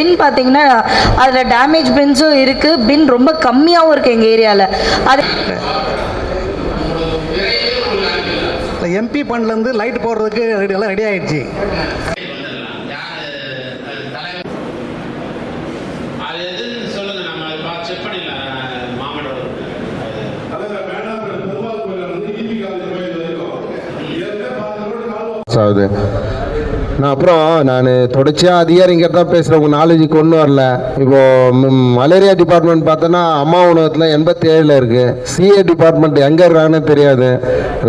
பின் பார்த்தீங்கன்னா அதில் டேமேஜ் பின்ஸும் இருக்குது பின் ரொம்ப கம்மியாகவும் இருக்குது எங்கள் ஏரியாவில் அது எம்பி ஃபண்ட்லேருந்து லைட் போடுறதுக்கு ரெடி எல்லாம் ரெடி ஆயிடுச்சு. ஆகுது நான் அப்புறம் நான் தொடர்ச்சியாக அதிகாரிங்க தான் பேசுகிறேன் உங்கள் நாலேஜுக்கு ஒன்றும் வரல. இப்போது மலேரியா டிபார்ட்மெண்ட் பார்த்தோன்னா அம்மா உணவகத்தில் எண்பத்தி ஏழில் இருக்குது சிஏ டிபார்ட்மெண்ட் எங்கே இருக்காங்கன்னு தெரியாது.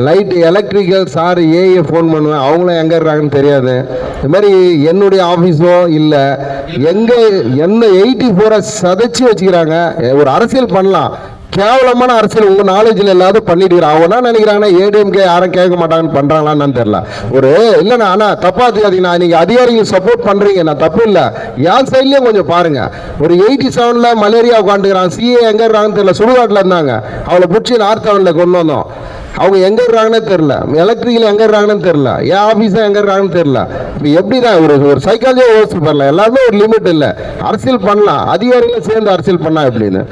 லைட் எலக்ட்ரிக்கல் சார் ஏஏ ஃபோன் பண்ணுவேன். அவங்களும் எங்கே இருக்காங்கன்னு தெரியாது. இது மாதிரி என்னுடைய ஆஃபீஸோ இல்லை. எங்கே என்ன எயிட்டி ஃபோரை சதைச்சி வச்சுக்கிறாங்க. ஒரு அரசியல் பண்ணலாம். கேவலமான அரசியல் உங்கள் நாலேஜில் இல்லாத பண்ணிட்டு அவங்க என்ன நினைக்கிறாங்கன்னா ஏடிஎம்கே யாரும் கேட்க மாட்டாங்கன்னு பண்ணுறாங்களான்னு தெரியல. ஒரு இல்லைண்ணா ஆனால் தப்பா தெரியாதீங்கண்ணா. நீங்கள் அதிகாரிகள் சப்போர்ட் பண்ணுறீங்க நான் தப்பு இல்லை. என் சைட்லேயும் கொஞ்சம் பாருங்கள் ஒரு எயிட்டி செவனில் மலேரியா உட்காந்துக்கிறான். சிஏ எங்கே இருக்காங்கன்னு தெரியல. சுடுகாட்டில் இருந்தாங்க. அவளை பிடிச்சி நார்த் அவனில் கொண்டு வந்தோம். அவங்க எங்க இருக்காங்கன்னு தெரியல. எலக்ட்ரிக்கல் எங்க இருக்காங்கன்னு தெரியல. என் ஆஃபீஸாக எங்க இருக்காங்கன்னு தெரியல. இப்போ எப்படி தான் ஒரு ஒரு சைக்காலஜியாக யோசிச்சு பண்ணலாம் எல்லாருமே ஒரு லிமிட் இல்லை. அரசியல் பண்ணலாம். அதிகாரிகளும் சேர்ந்து அரசியல் பண்ணா எப்படின்னு.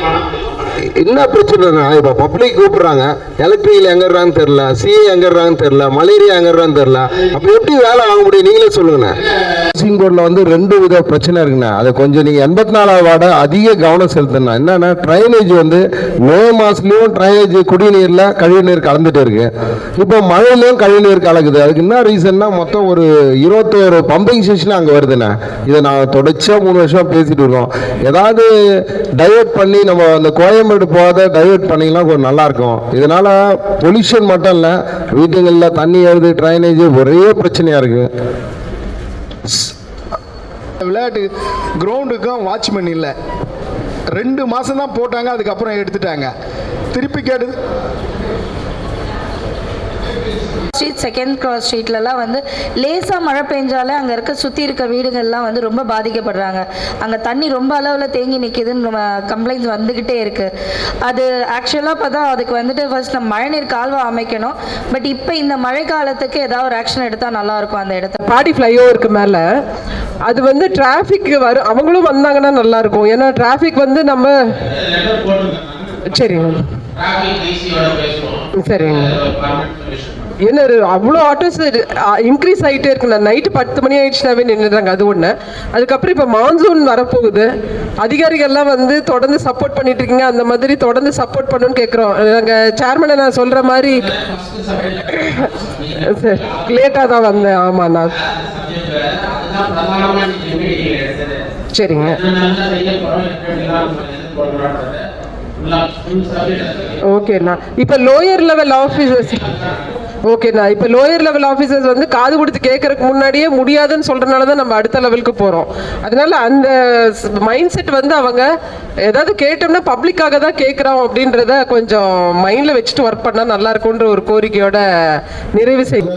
பண்ண முடியும்? என்ன பிரச்சனைனா இப்போ பப்ளிக் கூப்பிட்றாங்க. எலக்ட்ரிக்கல் எங்க தெரில சிஏ எங்க தெரில மலேரியா எங்க தெரில அப்போ எப்படி வேலை வாங்க முடியும்? நீங்களே சொல்லுங்கண்ணே. ஹவுசிங் போர்டில் வந்து ரெண்டு வித பிரச்சனை இருக்குண்ணே. அதை கொஞ்சம் நீங்கள் எண்பத்தி நாலாவது வார்டு அதிக கவனம் செலுத்தணும் என்னன்னா ட்ரைனேஜ் வந்து மே மாதத்துலேயும் ட்ரைனேஜ் குடிநீரில் கழிவுநீர் கலந்துட்டு இருக்கு. இப்போ மழையிலையும் கழிவுநீர் கலக்குது. அதுக்கு என்ன ரீசன்னா மொத்தம் ஒரு இருபத்தோரு பம்பிங் ஸ்டேஷன் அங்கே வருதுண்ணே. இதை நான் தொடர்ச்சியாக மூணு வருஷம் பேசிட்டு இருக்கோம். ஏதாவது டைவர்ட் பண்ணி நம்ம அந்த கோயம் கோயம்பேடு போகாத டைவர்ட் பண்ணிங்கன்னா கொஞ்சம் நல்லா இருக்கும் இதனால பொல்யூஷன் மட்டும் இல்லை வீட்டுங்களில் தண்ணி ஏறுது ட்ரைனேஜ் ஒரே பிரச்சனையாக இருக்கு. விளையாட்டு கிரவுண்டுக்கும் வாட்ச்மேன் இல்லை. ரெண்டு மாதம் தான் போட்டாங்க அதுக்கப்புறம் எடுத்துட்டாங்க. திருப்பி கேட்டு ஸ்ட்ரீட் செகண்ட் கிராஸ் ஸ்ட்ரீட்லலாம் வந்து லேசாக மழை பெஞ்சாலே அங்கே இருக்க சுற்றி இருக்க வீடுகள்லாம் வந்து ரொம்ப பாதிக்கப்படுறாங்க. அங்கே தண்ணி ரொம்ப அளவில் தேங்கி நிற்கிதுன்னு நம்ம கம்ப்ளைண்ட்ஸ் வந்துக்கிட்டே இருக்குது அது ஆக்சுவலாக பார்த்தா அதுக்கு வந்துட்டு ஃபர்ஸ்ட் நம்ம மழைநீர் கால்வா அமைக்கணும். பட் இப்போ இந்த மழை காலத்துக்கு ஏதாவது ஒரு ஆக்ஷன் எடுத்தால் நல்லாயிருக்கும் அந்த இடத்துல பாடி ஃப்ளைஓவருக்கு மேலே அது வந்து டிராஃபிக் வரும் அவங்களும் வந்தாங்கன்னா நல்லா இருக்கும். ஏன்னா டிராஃபிக் வந்து நம்ம சரிங்க சரிங்க ஒரு அவ்வளோ ஆட்டோஸ் இன்க்ரீஸ் ஆகிட்டே இருக்குண்ணா நைட்டு பத்து மணி ஆயிடுச்சுனாவே நின்றுறாங்க அது ஒன்று அதுக்கப்புறம் இப்போ மான்சூன் வரப்போகுது. அதிகாரிகள்லாம் வந்து தொடர்ந்து சப்போர்ட் பண்ணிட்டு இருக்கீங்க. அந்த மாதிரி தொடர்ந்து சப்போர்ட் பண்ணணும்னு கேட்குறோம் நாங்கள் சேர்மனை நான் சொல்கிற மாதிரி சரி லேட்டாக தான் வந்தேன். எடுத்தது. சரிங்க. ஓகேண்ணா இப்போ லோயர் லெவல் ஆஃபீஸர்ஸ் ஓகேண்ணா இப்போ லோயர் லெவல் ஆஃபீஸர்ஸ் வந்து காது கொடுத்து கேட்கறதுக்கு முன்னாடியே முடியாதுன்னு சொல்கிறனால தான் நம்ம அடுத்த லெவலுக்கு போகிறோம் அதனால அந்த மைண்ட் செட் வந்து அவங்க ஏதாவது கேட்டோம்னா பப்ளிக்காக தான் கேட்குறோம் அப்படின்றத கொஞ்சம் மைண்டில் வச்சுட்டு ஒர்க் பண்ணால் நல்லா இருக்கும்ன்ற ஒரு கோரிக்கையோட நிறைவு செய்யும்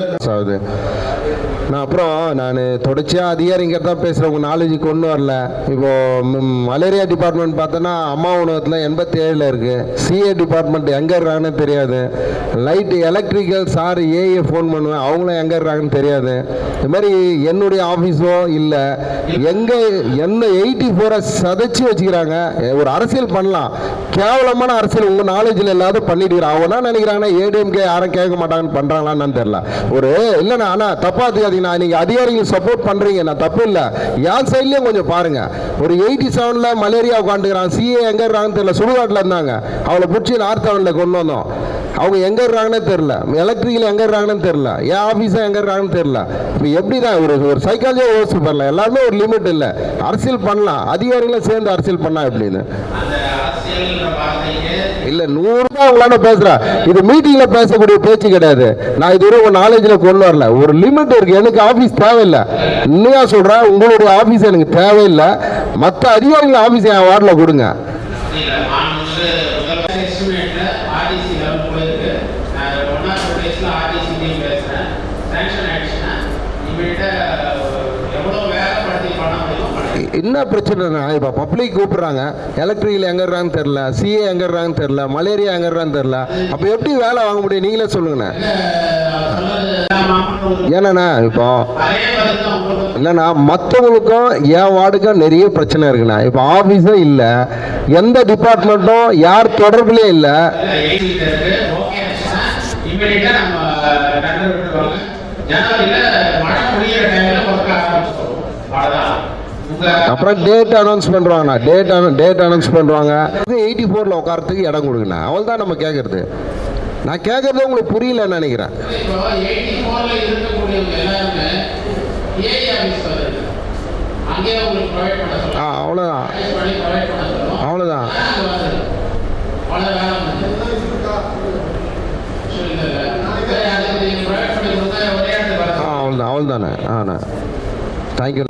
நான் அப்புறம் நான் தொடர்ச்சியாக அதிகாரிங்க தான் பேசுகிறேன் உங்கள் நாலேஜ் கொண்டு வரல. இப்போது மலேரியா டிபார்ட்மெண்ட் பார்த்தோன்னா அம்மா உணவகத்தில் எண்பத்தி ஏழில் இருக்குது சிஏ டிபார்ட்மெண்ட் எங்கே இருக்காங்கன்னு தெரியாது. லைட்டு எலக்ட்ரிக்கல் சார் ஏஏ ஃபோன் பண்ணுவேன். அவங்களும் எங்கே இருக்காங்கன்னு தெரியாது. இது மாதிரி என்னுடைய ஆஃபீஸோ இல்லை. எங்கே என்ன எயிட்டி ஃபோரை சதைச்சி வச்சுக்கிறாங்க. ஒரு அரசியல் பண்ணலாம். கேவலமான அரசியல். உங்கள் நாலேஜில் இல்லாத பண்ணிட்டு அவங்க என்ன நினைக்கிறாங்கன்னா ஏடிஎம்கே யாரும் கேட்க மாட்டாங்கன்னு பண்ணுறாங்களான்னு தெரியல. ஒரு இல்லைண்ணா ஆனால் தப்பாக தப்பா தெரியாதீங்கண்ணா நீங்கள் அதிகாரிகள் சப்போர்ட் பண்ணுறீங்க நான் தப்பு இல்லை. என் சைட்லேயும் கொஞ்சம் பாருங்க. ஒரு எயிட்டி செவனில் மலேரியா உட்காந்துக்கிறான். சிஏ எங்கே இருக்காங்கன்னு தெரியல. சுடுகாட்டில் இருந்தாங்க. அவளை பிடிச்சி நார்த் டவுனில் கொண்டு வந்தோம். அவங்க எங்கே இருக்காங்கன்னே தெரில எலக்ட்ரிக்கல் எங்கே இருக்காங்கன்னு தெரில என் ஆஃபீஸாக எங்கே இருக்காங்கன்னு தெரில இப்போ எப்படி தான் ஒரு ஒரு சைக்காலஜியாக யோசிச்சு பண்ணலாம் எல்லாருமே ஒரு லிமிட் இல்லை. அரசியல் பண்ணலாம். அதிகாரிகளும் சேர்ந்து அரசியல் பண்ணா எப்படின்னு? இல்லை நூறு தான் உங்களால பேசுறேன் இது மீட்டிங்ல பேசக்கூடிய பேச்சு கிடையாது. நான் இதுவரை உங்க நாலேஜ்ல கொண்டு வரல. ஒரு லிமிட் இருக்கு. எனக்கு ஆபீஸ் தேவையில்லை. உண்மையா சொல்றேன் உங்களுடைய ஆபீஸ் எனக்கு தேவையில்லை. மற்ற அதிகாரிகள் ஆபீஸ் என் வார்டில் கொடுங்க. என்ன பிரச்சனைனா இப்போ பப்ளிக் கூப்பிட்றாங்க. எலக்ட்ரிக்கல் எங்கே தெரில சிஏ எங்கே தெரில மலேரியா எங்கே தெரில அப்போ எப்படி வேலை வாங்க முடியும்? நீங்களே சொல்லுங்கண்ணே. என்னண்ணா இப்போ என்னண்ணா இல்லைண்ணா மற்றவங்களுக்கும் என் வார்டுக்கும் நிறைய பிரச்சனை இருக்குண்ணா. இப்போ ஆஃபீஸும் இல்லை எந்த டிபார்ட்மெண்ட்டும் யார் தொடர்புலேயும் இல்லை மழை முடியிற டைம்ல ஒர்க் ஆரம்பிச்சிடும் அவ்வளவுதான் உங்க அப்புறம் டேட் அனௌன்ஸ் பண்ணுறாங்கண்ணா டேட் டேட் அனௌன்ஸ் பண்ணுறாங்க எயிட்டி ஃபோரில் உட்காரத்துக்கு இடம் கொடுங்கண்ணா. அவள் தான் நம்ம கேட்குறது நான் கேட்குறது உங்களுக்கு புரியலன்னு நினைக்கிறேன். ஆ அவ்வளோதான் அவ்வளோதான் அவ்வளோதான் அவ்வளோதானே ஆண்ணா தேங்க்யூ